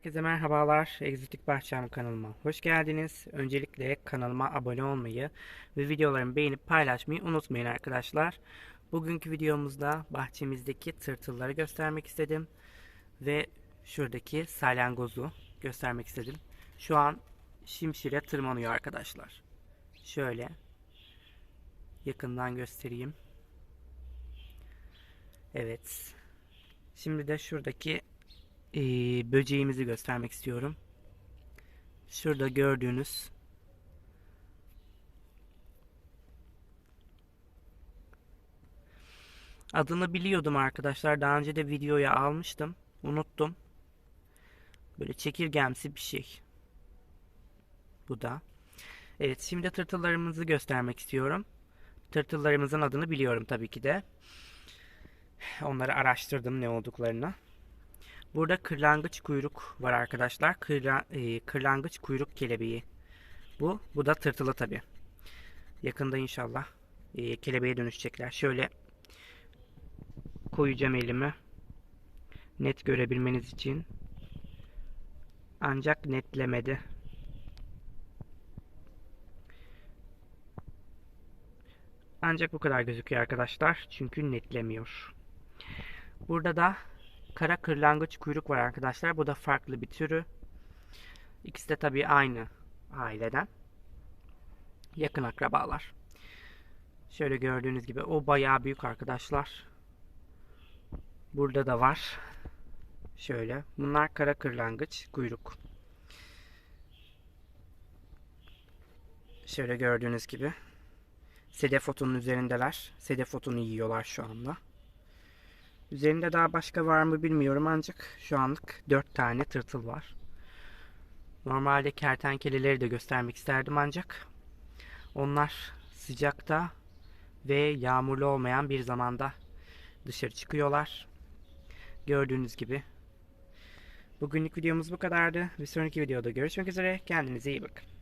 Herkese merhabalar. Egzotik Bahçem kanalıma hoş geldiniz. Öncelikle kanalıma abone olmayı ve videolarımı beğenip paylaşmayı unutmayın arkadaşlar. Bugünkü videomuzda bahçemizdeki tırtılları göstermek istedim. Ve şuradaki salyangozu göstermek istedim. Şu an şimşire tırmanıyor arkadaşlar. Şöyle yakından göstereyim. Evet. Şimdi de şuradaki e, böceğimizi göstermek istiyorum. Şurada gördüğünüz adını biliyordum arkadaşlar. Daha önce de videoya almıştım. Unuttum. Böyle çekirgemsi bir şey. Bu da. Evet şimdi tırtıllarımızı göstermek istiyorum. Tırtıllarımızın adını biliyorum tabii ki de. Onları araştırdım ne olduklarını. Burada kırlangıç kuyruk var arkadaşlar. Kırla, e, kırlangıç kuyruk kelebeği. Bu. Bu da tırtılı tabi. Yakında inşallah e, kelebeğe dönüşecekler. Şöyle koyacağım elimi. Net görebilmeniz için. Ancak netlemedi. Ancak bu kadar gözüküyor arkadaşlar. Çünkü netlemiyor. Burada da kara kırlangıç kuyruk var arkadaşlar. Bu da farklı bir türü. İkisi de tabii aynı aileden. Yakın akrabalar. Şöyle gördüğünüz gibi o bayağı büyük arkadaşlar. Burada da var. Şöyle. Bunlar kara kırlangıç kuyruk. Şöyle gördüğünüz gibi. Sedef otunun üzerindeler. Sedef otunu yiyorlar şu anda. Üzerinde daha başka var mı bilmiyorum ancak şu anlık 4 tane tırtıl var. Normalde kertenkeleleri de göstermek isterdim ancak onlar sıcakta ve yağmurlu olmayan bir zamanda dışarı çıkıyorlar. Gördüğünüz gibi. Bugünlük videomuz bu kadardı. Bir sonraki videoda görüşmek üzere. Kendinize iyi bakın.